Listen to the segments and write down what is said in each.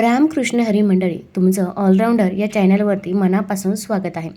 रामकृष्ण हरी मंडळी तुमचं ऑलराऊंडर या चॅनलवरती मनापासून स्वागत आहे.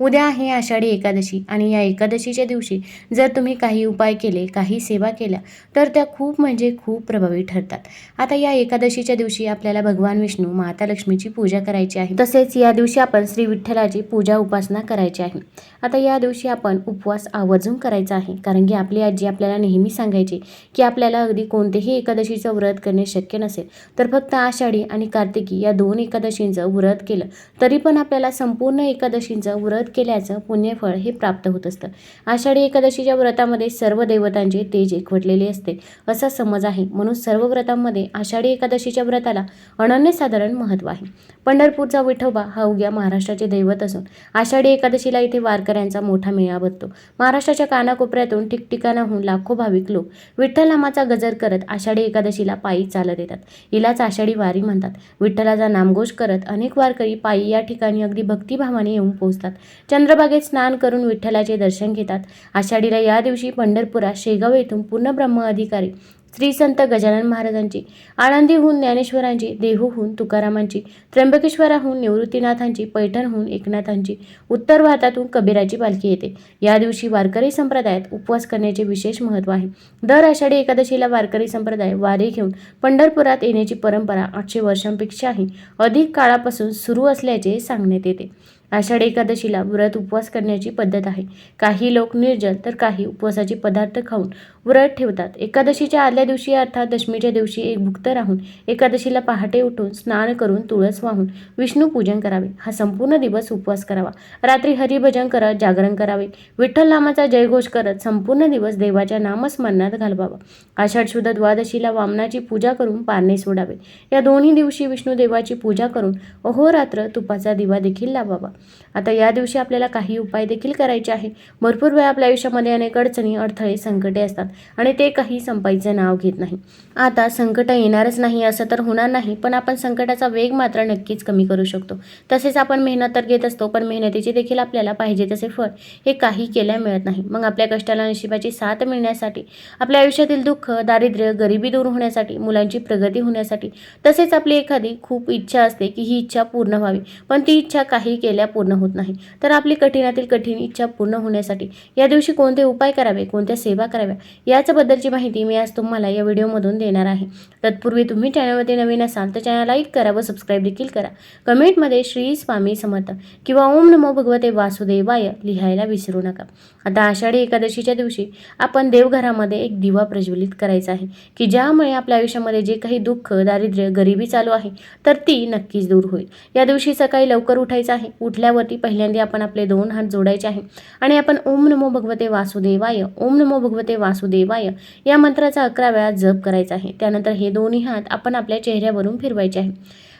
उद्या आहे आषाढी एकादशी आणि या एकादशीच्या दिवशी जर तुम्ही काही उपाय केले काही सेवा केल्या तर त्या खूप म्हणजे खूप प्रभावी ठरतात. आता या एकादशीच्या दिवशी आपल्याला भगवान विष्णू माता लक्ष्मीची पूजा करायची आहे. तसेच या दिवशी आपण श्री विठ्ठलाची पूजा उपासना करायची आहे. आता या दिवशी आपण उपवास आवर्जून करायचा आहे. कारण की आपली आजी आपल्याला नेहमी सांगायची की आपल्याला अगदी कोणतेही एकादशीचं व्रत करणे शक्य नसेल तर फक्त आषाढी आणि कार्तिकी या दोन एकादशींचं व्रत केलं. तरी पण आपल्याला संपूर्ण एकादशींचं व्रत केल्याचं पुण्यफळ हे प्राप्त होत असतं. आषाढी एकादशीच्या व्रतामध्ये सर्व देवतांचे तेज एकवटलेले असते. असा समज आहे. म्हणून सर्व व्रतांमध्ये आषाढी एकादशीच्या व्रताला अनन्यसाधारण महत्त्व आहे. पंढरपूरचा विठोबा हा उग्या महाराष्ट्राचे दैवत असून आषाढी एकादशीला इथे वारकऱ्यांचा मोठा मेळा भरतो महाराष्ट्राच्या कानाकोपऱ्यातून ठिकठिकाणाहून लाखो भाविक लोक विठ्ठल नामाचा गजर करत आषाढी एकादशीला पायी चालत येतात. हिलाच आषाढी वारी म्हणतात. विठ्ठलाचा नामघोष करत अनेक वारकरी पायी या ठिकाणी अगदी भक्तिभावाने येऊन पोहोचतात. चंद्रबागेत स्नान करून विठ्ठलाचे दर्शन घेतात. आषाढीला या दिवशी पंढरपुरात शेगाव येथून पूर्ण ब्रह्म अधिकारी श्री संत गजानन महाराजांची आळंदीहून ज्ञानेश्वरांची देहूहून तुकारामांची त्र्यंबकेश्वराहून निवृत्तीनाथांची पैठणहून एकनाथांची उत्तर भारतातून कबीराची पालखी येते. या दिवशी वारकरी संप्रदायात उपवास करण्याचे विशेष महत्त्व आहे. दर आषाढी एकादशीला वारकरी संप्रदाय वारी घेऊन पंढरपुरात येण्याची परंपरा आठशे वर्षांपेक्षाही अधिक काळापासून सुरू असल्याचे सांगण्यात येते. आषाढी एकादशीला व्रत उपवास करण्याची पद्धत आहे. काही लोक निर्जल तर काही उपवासाचे पदार्थ खाऊन व्रत ठेवतात. एकादशीच्या आदल्या दिवशी अर्थात दशमीच्या दिवशी एक भुक्त राहून एकादशीला पहाटे उठून स्नान करून तुळस वाहून विष्णू पूजन करावे. हा संपूर्ण दिवस उपवास करावा. रात्री हरिभजन करत जागरण करावे. विठ्ठल नामाचा जयघोष करत संपूर्ण दिवस देवाच्या नामस्मरणात घालवावा. आषाढ शुद्ध द्वादशीला वामनाची पूजा करून पारणे सोडावे. या दोन्ही दिवशी विष्णू देवाची पूजा करून अहोरात्र तुपाचा दिवा देखील लावावा. आता या दिवशी आपल्याला काही उपाय देखील करायचे आहे भरपूर वेळा आपल्या आयुष्यामध्ये अनेक अडचणी अडथळे संकटे असतात आणि ते काही संपायचं नाव घेत नाही. आता संकट येणारच नाही असं तर होणार नाही पण आपण संकटाचा वेग मात्र नक्कीच कमी करू शकतो. तसेच आपण मेहनत तर घेत असतो पण मेहनतीचे देखील आपल्याला पाहिजे तसे फळ हे काही केल्या मिळत नाही. मग आपल्या कष्टाला नशिबाची साथ मिळण्यासाठी आपल्या आयुष्यातील दुःख दारिद्र्य गरिबी दूर होण्यासाठी मुलांची प्रगती होण्यासाठी तसेच आपली एखादी खूप इच्छा असते की ही इच्छा पूर्ण व्हावी. पण ती इच्छा काही केल्या पूर्ण होत नाही. तर आपली कठीणातील कठीण इच्छा पूर्ण होण्यासाठी या दिवशी कोणते उपाय करावे कोणत्या सेवा कराव्या याच्याबद्दलची माहिती मी आज तुम्हाला या व्हिडिओमधून देणार आहे. तत्पूर्वी तुम्ही चॅनलमध्ये नवीन असाल तर चॅनल लाईक करा व सबस्क्राईब देखील करा. कमेंटमध्ये श्री स्वामी समर्थ किंवा ओम नमो भगवते वासुदेवाय लिहायला विसरू नका. आता आषाढी एकादशीच्या दिवशी आपण देवघरामध्ये एक दिवा प्रज्वलित करायचा आहे की ज्यामुळे आपल्या आयुष्यामध्ये जे काही दुःख दारिद्र्य गरिबी चालू आहे तर ती नक्कीच दूर होईल. या दिवशी सकाळी लवकर उठायचं आहे. उठल्यावरती पहिल्यांदा आपण आपले दोन हात जोडायचे आहे. आणि आपण ओम नमो भगवते वासुदेवाय ओम नमो भगवते वासुदेवाय या मंत्राचा अकरा वेळा जप करायचा आहे. त्यानंतर हे दोन्ही हात आपण आपल्या चेहऱ्यावरून फिरवायचे आहे.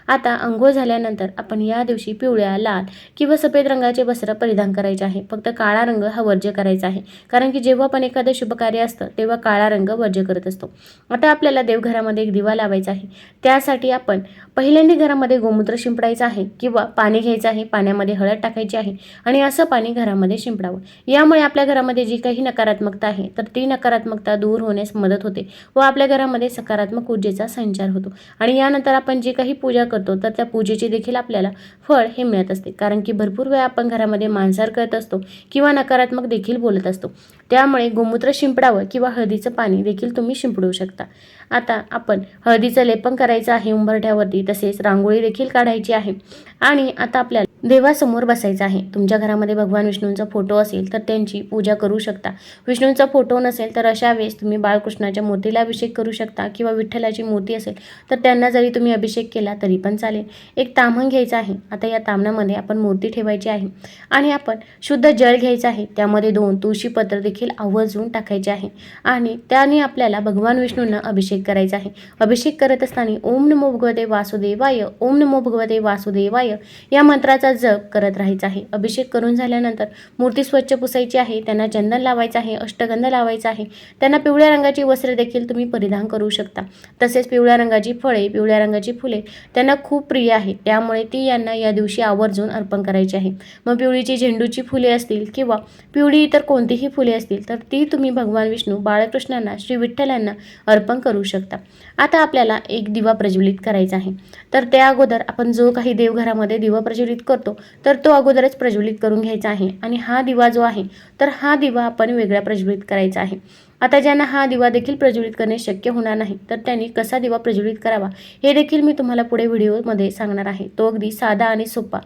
आता अंघोळ झाल्यानंतर आपण या दिवशी पिवळ्या लाल किंवा सफेद रंगाचे वस्त्र परिधान करायचे आहे. फक्त काळा रंग हा वर्ज्य करायचा आहे. कारण की जेव्हा आपण एखादं शुभ कार्य असतं तेव्हा काळा रंग वर्ज्य करत असतो. आता आपल्याला देवघरामध्ये एक दिवा लावायचा आहे. त्यासाठी आपण पहिल्यांदा घरामध्ये गोमूत्र शिंपडायचं आहे किंवा पाणी घ्यायचं आहे. पाण्यामध्ये हळद टाकायची आहे आणि असं पाणी घरामध्ये शिंपडावं. यामुळे आपल्या घरामध्ये जी काही नकारात्मकता आहे तर ती नकारात्मकता दूर होण्यास मदत होते व आपल्या घरामध्ये सकारात्मक ऊर्जेचा संचार होतो. आणि यानंतर आपण जी काही पूजा करतो तर त्या पूजेचे देखील आपल्याला फळ हे मिळत असते. कारण की भरपूर वेळा आपण घरामध्ये मांसाहार करत असतो किंवा नकारात्मक देखील बोलत असतो. त्यामुळे गोमूत्र शिंपडावं किंवा हळदीचं पाणी देखील तुम्ही शिंपडू शकता. आता आपण हळदीचं लेपन करायचं आहे उंबरठ्यावरती तसेच रांगोळी देखील काढायची आहे. आणि आता आपल्याला देवासमोर बसायचं आहे. तुमच्या घरामध्ये भगवान विष्णूंचा फोटो असेल तर त्यांची पूजा करू शकता. विष्णूंचा फोटो नसेल तर अशा वेळेस तुम्ही बाळकृष्णाच्या मूर्तीला अभिषेक करू शकता किंवा विठ्ठलाची मूर्ती असेल तर त्यांना जरी तुम्ही अभिषेक केला तरी पण चालेल. एक तामण घ्यायचं आहे. आता या तामणामध्ये आपण मूर्ती ठेवायची आहे आणि आपण शुद्ध जळ घ्यायचं आहे. त्यामध्ये दोन तुळशीपत्र देखील आवर्जून टाकायचे आहे आणि त्याने आपल्याला भगवान विष्णूंना अभिषेक करायचा आहे. अभिषेक करत असताना ओम नमो भगवते वासुदेवाय ओम नमो भगवते वासुदेवाय. शिवाय या मंत्राचा जप करत राहायचा आहे. अभिषेक करून झाल्यानंतर मूर्ती स्वच्छ पुसायची आहे त्यांना चंदन लावायचं आहे अष्टगंध लावायचा आहे. त्यांना पिवळ्या रंगाची वस्त्रे देखील तुम्ही परिधान करू शकता. तसेच पिवळ्या रंगाची फळे पिवळ्या रंगाची फुले त्यांना खूप प्रिय आहेत त्यामुळे ती यांना या दिवशी आवर्जून अर्पण करायची आहे. मग पिवळीची झेंडूची फुले असतील किंवा पिवळी इतर कोणतीही फुले असतील तर ती तुम्ही भगवान विष्णू बाळकृष्णांना श्री विठ्ठलांना अर्पण करू शकता. आता आपल्याला एक दिवा प्रज्वलित करायचा आहे. तर त्या अगोदर आपण जो काही देवघरामध्ये दिवा प्रज्वलित करतो तर तो अगोदरच प्रज्वलित करून घ्यायचा आहे. आणि हा दिवा जो आहे तर हा दिवा आपण वेगळा प्रज्वलित करायचा आहे. आता ज्यांना हा दिवा देखील प्रज्वलित करणे शक्य होणार नाही तर त्यांनी कसा दिवा प्रज्वलित करावा हे देखील मी तुम्हाला पुढे व्हिडिओमध्ये सांगणार आहे. तो अगदी साधा आणि सोपा.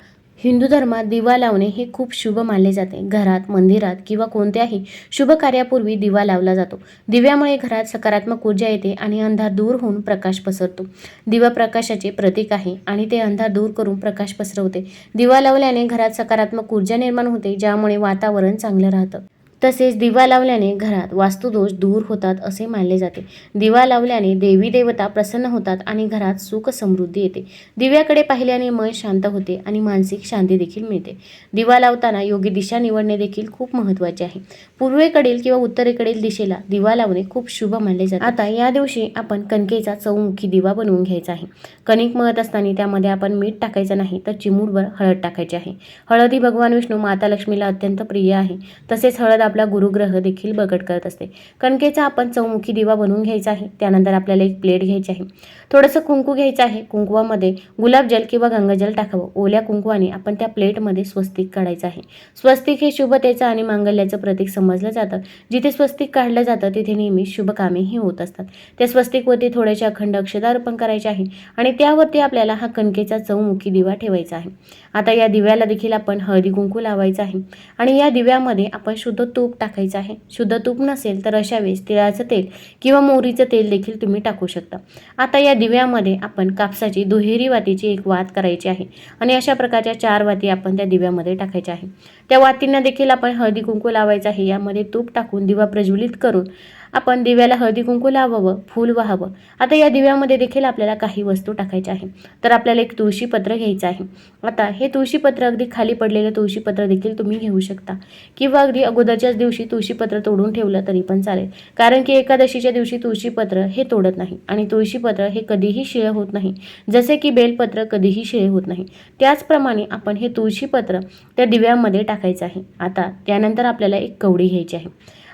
हिंदू धर्मात दिवा लावणे हे खूप शुभ मानले जाते. घरात मंदिरात किंवा कोणत्याही शुभ कार्यापूर्वी दिवा लावला जातो. दिव्यामुळे घरात सकारात्मक ऊर्जा येते आणि अंधार दूर होऊन प्रकाश पसरतो. दिवा प्रकाशाचे प्रतीक आहे आणि ते अंधार दूर करून प्रकाश पसरवते. दिवा लावल्याने घरात सकारात्मक ऊर्जा निर्माण होते ज्यामुळे वातावरण चांगलं राहतं. तसेच दिवा लावल्याने घरात वास्तुदोष दूर होतात असे मानले जाते. दिवा लावल्याने देवी देवता प्रसन्न होतात आणि घरात सुख समृद्धी येते. दिव्याकडे पाहिल्याने मन शांत होते आणि मानसिक शांती देखील मिळते. दिवा लावताना योग्य दिशा निवडणे देखील खूप महत्त्वाचे आहे. पूर्वेकडील किंवा उत्तरेकडील दिशेला दिवा लावणे खूप शुभ मानले जाते. आता या दिवशी आपण कणकेचा चौमुखी दिवा बनवून घ्यायचा आहे. कणिक मळत असताना त्यामध्ये आपण मीठ टाकायचं नाही तर चिमूटभर हळद टाकायची आहे. हळद ही भगवान विष्णू माता लक्ष्मीला अत्यंत प्रिय आहे. तसेच हळद आपला गुरुग्रह देखील बगट करत असते. कणकेचा आपण चौमुखी दिवा बनवून घ्यायचा आहे. त्यानंतर आपल्याला एक प्लेट घ्यायची आहे. थोडंसं कुंकू घ्यायचं आहे. कुंकवामध्ये गुलाबजल किंवा गंगाजल टाकावं. ओल्या कुंकवाने आपण त्या प्लेटमध्ये स्वस्तिक काढायचं आहे. स्वस्तिक हे शुभतेचं आणि मांगल्याचं प्रतीक समजलं जातं. जिथे स्वस्तिक काढलं जातं तिथे नेहमी शुभ कामेही होत असतात. त्या स्वस्तिकवरती थोडेसे अखंड अक्षता अर्पण करायचे आहे आणि त्यावरती आपल्याला हा कणकेचा चौमुखी दिवा ठेवायचा आहे. आता या दिव्याला देखील आपण हळदी कुंकू लावायचं आहे आणि या दिव्यामध्ये आपण शुद्ध तूप टाकायचं आहे. शुद्ध तूप नसेल तर अशा वेळेस तिळाचं तेल किंवा मोहरीचं तेल देखील तुम्ही टाकू शकता. आता या दिव्यामध्ये आपण कापसाची दुहेरी वातीची एक वात करायची आहे आणि अशा प्रकारच्या चार वाती आपण त्या दिव्यामध्ये टाकायच्या आहे. त्या वातींना देखील आपण हळदी कुंकू लावायचं आहे. यामध्ये तूप टाकून दिवा प्रज्वलित करून आपण दिव्याला हळदी कुंकू लावावं फूल व्हावं. आता या दिव्यामध्ये देखील आपल्याला काही वस्तू टाकायच्या आहे तर आपल्याला एक तुळशीपत्र घ्यायचं आहे. आता हे तुळशीपत्र अगदी खाली पडलेलं तुळशीपत्र देखील तुम्ही घेऊ शकता. किंवा अगदी अगोदरच्याच दिवशी तुळशीपत्र तोडून ठेवलं तरी पण चालेल. कारण की एकादशीच्या दिवशी तुळशीपत्र हे तोडत नाही आणि तुळशीपत्र हे कधीही शिळे होत नाही. जसे की बेलपत्र कधीही शिळे होत नाही. त्याचप्रमाणे आपण हे तुळशीपत्र त्या दिव्यामध्ये टाकायचं आहे. आता त्यानंतर आपल्याला एक कवडी घ्यायची आहे.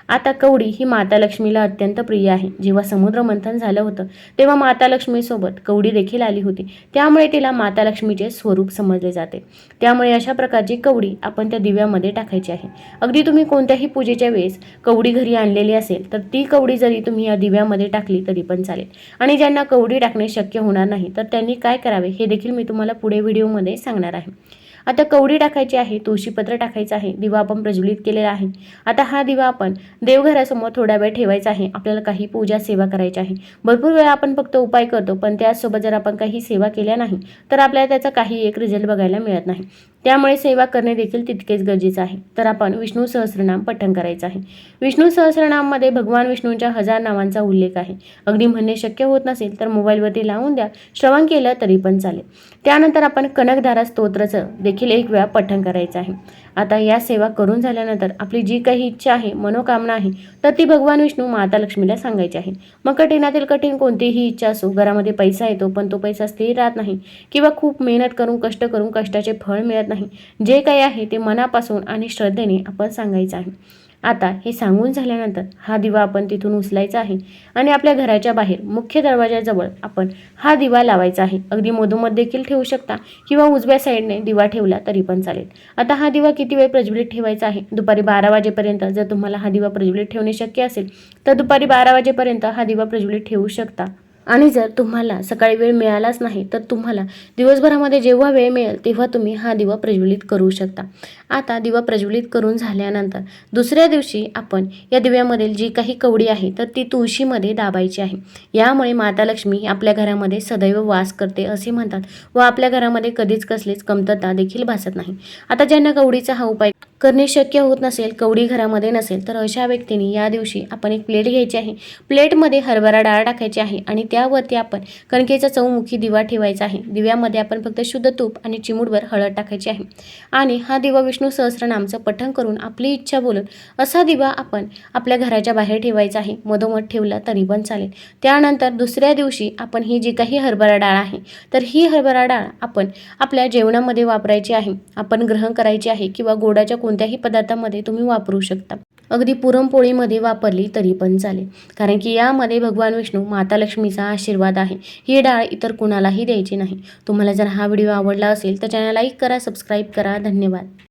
आता कवडी ही माता लक्ष्मीला अत्यंत प्रिय आहे. जेव्हा समुद्र मंथन झालं होतं तेव्हा माता लक्ष्मीसोबत कवडी देखील आली होती. त्यामुळे तिला माता लक्ष्मीचे स्वरूप समजले जाते. त्यामुळे अशा प्रकारची कवडी आपण त्या दिव्यामध्ये टाकायची आहे. अगदी तुम्ही कोणत्याही पूजेच्या वेळेस कवडी घरी आणलेली असेल तर ती कवडी जरी तुम्ही या दिव्यामध्ये टाकली तरी पण चालेल. आणि ज्यांना कवडी टाकणे शक्य होणार नाही तर त्यांनी काय करावे हे देखील मी तुम्हाला पुढे व्हिडिओमध्ये सांगणार आहे. आता कवडी टाकायची आहे तुळशीपत्र टाकायचं आहे दिवा आपण प्रज्वलित केलेला आहे. आता हा दिवा आपण देवघरासमोर थोडा वेळ ठेवायचा आहे. आपल्याला काही पूजा सेवा करायची आहे. भरपूर वेळा आपण फक्त उपाय करतो पण त्याचसोबत जर आपण काही सेवा केल्या नाही तर आपल्याला त्याचा काही एक रिझल्ट बघायला मिळत नाही. त्यामुळे सेवा करणे देखील तितकेच गरजेचं आहे. तर आपण विष्णू सहस्रनाम पठण करायचं आहे. विष्णू सहस्रनाममध्ये भगवान विष्णूंच्या हजार नावांचा उल्लेख आहे. अगदी म्हणणे शक्य होत नसेल तर मोबाईलवरती लावून द्या. श्रवण केलं तरी पण चालेल. त्यानंतर आपण कनकधारा स्तोत्रचं देखील एक वेळा पठण करायचं आहे. आता या सेवा करून झाल्यानंतर आपली जी काही इच्छा आहे मनोकामना आहे तर ती भगवान विष्णू माता लक्ष्मीला सांगायची आहे. मग कठीणातील कठीण कोणतीही इच्छा असो घरामध्ये पैसा येतो पण तो पैसा स्थिर राहत नाही किंवा खूप मेहनत करून कष्ट करून कष्टाचे फळ मिळत नाही जे काही आहे ते मनापासून आणि श्रद्धेने आपण सांगायचं आहे. आता हे सांगून झाल्यानंतर हा दिवा आपण तिथून उचलायचा आहे आणि आपल्या घराच्या बाहेर मुख्य दरवाजाजवळ आपण हा दिवा लावायचा आहे. अगदी मधोमध देखील ठेवू शकता किंवा उजव्या साईडने दिवा ठेवला तरी पण चालेल. आता हा दिवा किती वेळ प्रज्वलित ठेवायचा आहे? दुपारी बारा वाजेपर्यंत जर तुम्हाला हा दिवा प्रज्वलित ठेवणे शक्य असेल तर दुपारी बारा वाजेपर्यंत हा दिवा प्रज्वलित ठेवू शकता. आणि जर तुम्हाला सकाळी वेळ मिळालाच नाही तर तुम्हाला दिवसभरामध्ये जेव्हा वेळ मिळेल तेव्हा तुम्ही हा दिवा प्रज्वलित करू शकता. आता दिवा प्रज्वलित करून झाल्यानंतर दुसऱ्या दिवशी आपण या दिव्यामधील जी काही कवडी आहे तर ती तुळशीमध्ये दाबायची आहे. यामुळे माता लक्ष्मी आपल्या घरामध्ये सदैव वास करते असे म्हणतात व आपल्या घरामध्ये कधीच कसलीच कमतरता देखील भासत नाही. आता ज्यांना कवडीचा हा उपाय करणे शक्य होत नसेल कवडी घरामध्ये नसेल तर अशा व्यक्तीने या दिवशी आपण एक प्लेट घ्यायची आहे. प्लेटमध्ये हरभरा डाळ टाकायची आहे आणि त्यावरती आपण कणकेचा चौमुखी दिवा ठेवायचा आहे. दिव्यामध्ये आपण फक्त शुद्ध तूप आणि चिमूटभर हळद टाकायची आहे. आणि हा दिवा विष्णू सहस्रनामचं पठण करून आपली इच्छा बोलून असा दिवा आपण आपल्या घराच्या बाहेर ठेवायचा आहे. मधोमध ठेवला तरी पण चालेल. त्यानंतर दुसऱ्या दिवशी आपण ही जी काही हरभरा डाळ आहे तर ही हरभरा डाळ आपण आपल्या जेवणामध्ये वापरायची आहे. आपण ग्रहण करायची आहे किंवा गोडाच्या कोणत्याही पदार्थामध्ये तुम्ही वापरू शकता. अगदी पुरणपोळीमध्ये वापरली तरी पण चालेल. कारण की यामध्ये भगवान विष्णू माता लक्ष्मीचा आशीर्वाद आहे. ही डाळ इतर कुणालाही द्यायची नाही. तुम्हाला जर हा व्हिडिओ आवडला असेल तर चॅनल लाईक करा सबस्क्राईब करा. धन्यवाद.